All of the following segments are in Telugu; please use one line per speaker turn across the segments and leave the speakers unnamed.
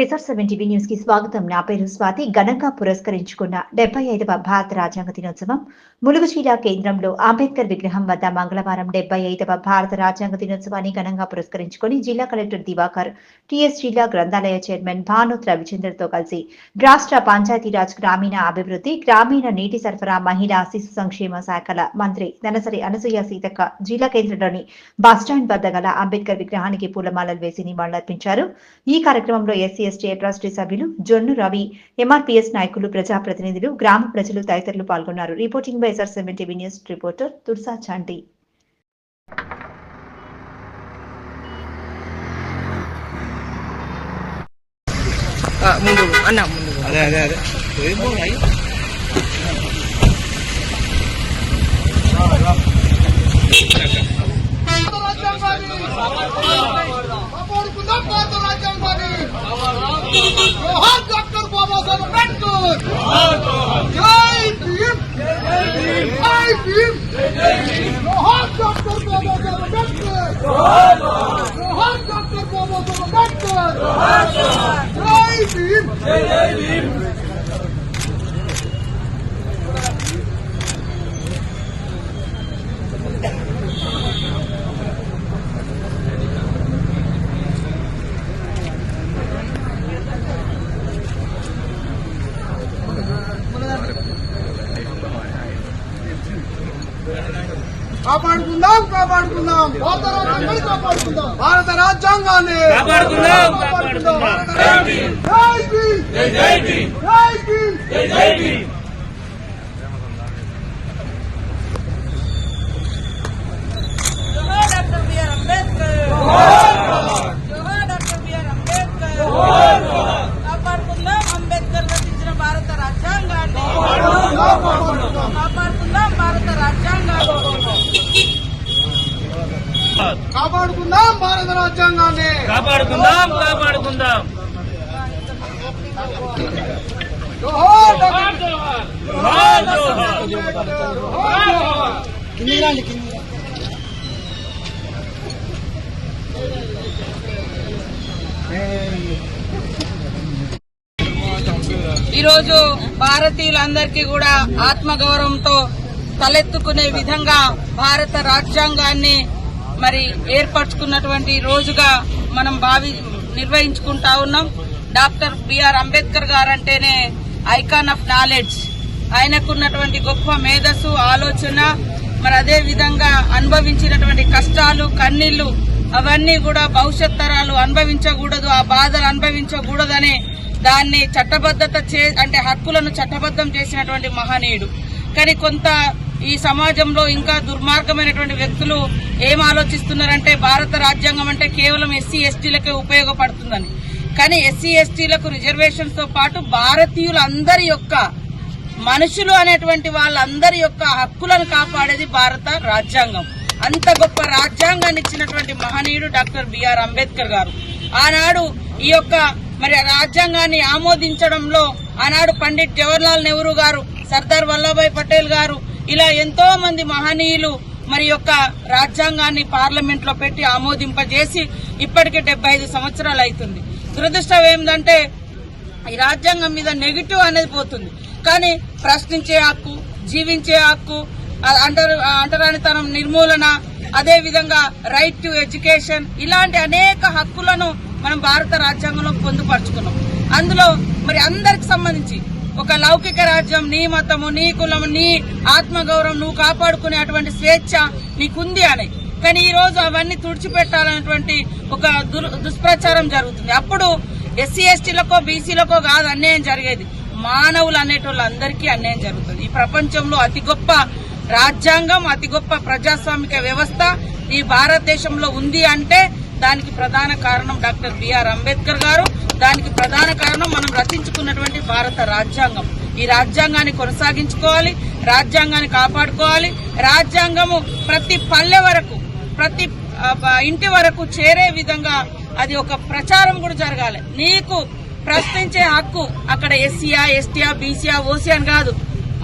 కేసర్ సెవెన్ టీవీ న్యూస్కి స్వాగతం. నా పేరు స్వాతి. ఘనంగా పురస్కరించుకున్న డెబ్బై ఐదవ భారత రాజ్యాంగ దినోత్సవం ములుగు జిల్లా కేంద్రంలో అంబేద్కర్ విగ్రహం వద్ద మంగళవారం డెబ్బై ఐదవ భారత రాజ్యాంగ దినోత్సవాన్ని ఘనంగా పురస్కరించుకుని జిల్లా కలెక్టర్ దివాకర్ టిఎస్ జిల్లా గ్రంథాలయ చైర్మన్ భానుత్ రవిచంద్ర తో కలిసి రాష్ట్ర పంచాయతీరాజ్ గ్రామీణ అభివృద్ధి గ్రామీణ నీటి సరఫరా మహిళా శిశు సంక్షేమ శాఖల మంత్రి ధనసరి అనసూయ సీతక్క జిల్లా కేంద్రంలోని బస్టాండ్ వద్ద గల అంబేద్కర్ విగ్రహానికి పూలమాలలు వేసి నివాళులర్పించారు. ఈ కార్యక్రమంలో ఎస్సీ ఎస్టీ ట్రస్టీ సభ్యులు జొన్ను రవి ఎంఆర్పీఎస్ నాయకులు ప్రజాప్రతినిధులు గ్రామ ప్రజలు తదితరులు పాల్గొన్నారు. Reporting by SR seven TV news reporter Tursa Chanti.
ఆ, ముందు అన్న ముందు
అదే అదే అదే. ఏం పోయి
కాపాడుకుందాం భారత రాజ్యాంగాన్ని జోహార్ డాక్టర్ బాబాసాహెబ్ అంబేద్కర్ జై భీమ్ జై భీమ్ జోహార్ డాక్టర్ బాబాసాహెబ్ అంబేద్కర్ జోహార్ డాక్టర్ బాబాసాహెబ్ అంబేద్కర్ జై భీమ్ కాపాడుకుందాం కాపాడుకుందాం. కాపాడుకుందాం. భారత రాజ్యాంగాన్ని
కాపాడుకుందాం,
కాపాడుకుందాం
కాపాడుకుందాం.
జై భీమ్ జై భీమ్ జై భీమ్
జోహార్ డాక్టర్ బిఆర్ అంబేద్కర్ జోహార్ డాక్టర్ బిఆర్ అంబేద్కర్ కాపాడుకుందాం అంబేద్కర్ రచించిన భారత రాజ్యాంగాన్ని కాపాడుకుందాం భారత రాజ్యాంగాన్ని
కాపాడుకుందాం భారత రాజ్యాంగాన్ని.
కాపాడుకుందాం కాపాడుకుందాం.
ఈరోజు భారతీయులందరికీ కూడా ఆత్మగౌరవంతో తలెత్తుకునే విధంగా భారత రాజ్యాంగాన్ని మరి ఏర్పరచుకున్నటువంటి రోజుగా మనం భావి నిర్వహించుకుంటా ఉన్నాం. డాక్టర్ బిఆర్ అంబేద్కర్ గారు అంటేనే ఐకాన్ ఆఫ్ నాలెడ్జ్. ఆయనకున్నటువంటి గొప్ప మేధస్సు ఆలోచన మరి అదే విధంగా అనుభవించినటువంటి కష్టాలు కన్నీళ్ళు అవన్నీ కూడా భవిష్యత్ తరాలు అనుభవించకూడదు ఆ బాధలు అనుభవించకూడదనే దాన్ని చట్టబద్ధత చే అంటే హక్కులను చట్టబద్ధం చేసినటువంటి మహనీయుడు. కానీ కొంత ఈ సమాజంలో ఇంకా దుర్మార్గమైనటువంటి వ్యక్తులు ఏం ఆలోచిస్తున్నారంటే భారత రాజ్యాంగం అంటే కేవలం ఎస్సీ ఎస్టీలకే ఉపయోగపడుతుందని. కానీ ఎస్సీ ఎస్టీలకు రిజర్వేషన్స్తో పాటు భారతీయులందరి యొక్క మనుషులు అనేటువంటి వాళ్ళందరి యొక్క హక్కులను కాపాడేది భారత రాజ్యాంగం. అంత గొప్ప రాజ్యాంగాన్ని ఇచ్చినటువంటి మహనీయుడు డాక్టర్ బిఆర్ అంబేద్కర్ గారు. ఆనాడు ఈ యొక్క మరి రాజ్యాంగాన్ని ఆమోదించడంలో ఆనాడు పండిట్ జవహర్లాల్ నెహ్రూ గారు సర్దార్ వల్లభాయ్ పటేల్ గారు ఇలా ఎంతో మంది మహనీయులు మరి యొక్క రాజ్యాంగాన్ని పార్లమెంట్లో పెట్టి ఆమోదింపజేసి ఇప్పటికే డెబ్బై ఐదు సంవత్సరాలు అవుతుంది. దురదృష్టం ఏంటంటే ఈ రాజ్యాంగం మీద నెగిటివ్ అనేది పోతుంది. కానీ ప్రశ్నించే హక్కు జీవించే హక్కు అంటరు అంటరానితనం నిర్మూలన అదే విధంగా రైట్ టు ఎడ్యుకేషన్ ఇలాంటి అనేక హక్కులను మనం భారత రాజ్యాంగంలో పొందుపరుచుకున్నాం. అందులో మరి అందరికి సంబంధించి ఒక లౌకిక రాజ్యం నీ మతము నీ కులము నీ ఆత్మగౌరవం నువ్వు కాపాడుకునే అటువంటి స్వేచ్ఛ నీకుంది అని. కానీ ఈ రోజు అవన్నీ తుడిచిపెట్టాలనేటువంటి ఒక దుర్- దుష్ప్రచారం జరుగుతుంది. అప్పుడు ఎస్సీ ఎస్టీలకో బీసీలకో కాదు అన్యాయం జరిగేది. మానవులు అనేటోళ్ళు అందరికీ అన్యాయం జరుగుతుంది. ఈ ప్రపంచంలో అతి గొప్ప రాజ్యాంగం అతి గొప్ప ప్రజాస్వామిక వ్యవస్థ ఈ భారతదేశంలో ఉంది అంటే దానికి ప్రధాన కారణం డాక్టర్ బిఆర్ అంబేద్కర్ గారు. దానికి ప్రధాన కారణం మనం రచించుకున్నటువంటి భారత రాజ్యాంగం. ఈ రాజ్యాంగాన్ని కొనసాగించుకోవాలి రాజ్యాంగాన్ని కాపాడుకోవాలి. రాజ్యాంగము ప్రతి పల్లె వరకు ప్రతి ఇంటి వరకు చేరే విధంగా అది ఒక ప్రచారం కూడా జరగాలి. నీకు ప్రశ్నించే హక్కు అక్కడ ఎస్సీయా ఎస్టీయా బీసీయా ఓసీ అని కాదు.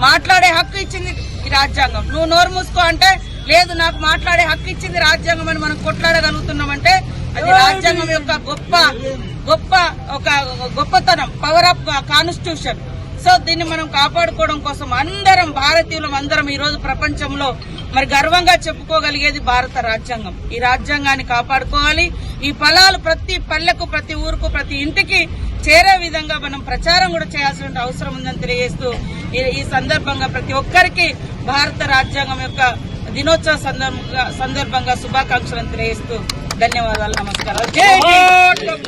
మాట్లాడే హక్కు ఇచ్చింది ఈ రాజ్యాంగం. నువ్వు నోరు మూసుకో అంటే లేదు నాకు మాట్లాడే హక్కు ఇచ్చింది రాజ్యాంగం అని మనం కొట్లాడగలుగుతున్నామంటే అది రాజ్యాంగం యొక్క గొప్ప గొప్ప ఒక గొప్పతనం పవర్ ఆఫ్ కాన్స్టిట్యూషన్ సో దీన్ని మనం కాపాడుకోవడం కోసం అందరం భారతీయులం అందరం ఈ రోజు ప్రపంచంలో మరి గర్వంగా చెప్పుకోగలిగేది భారత రాజ్యాంగం. ఈ రాజ్యాంగాన్ని కాపాడుకోవాలి. ఈ ఫలాలు ప్రతి పల్లెకు ప్రతి ఊరుకు ప్రతి ఇంటికి చేరే విధంగా మనం ప్రచారం కూడా చేయాల్సిన అవసరం ఉందని తెలియజేస్తూ ఈ- ఈ సందర్భంగా ప్రతి ఒక్కరికి భారత రాజ్యాంగం యొక్క దినోత్సవ సందర్భంగా సందర్భంగా శుభాకాంక్షలను తెలియజేస్తూ ధన్యవాదాలు నమస్కారం జై హింద్.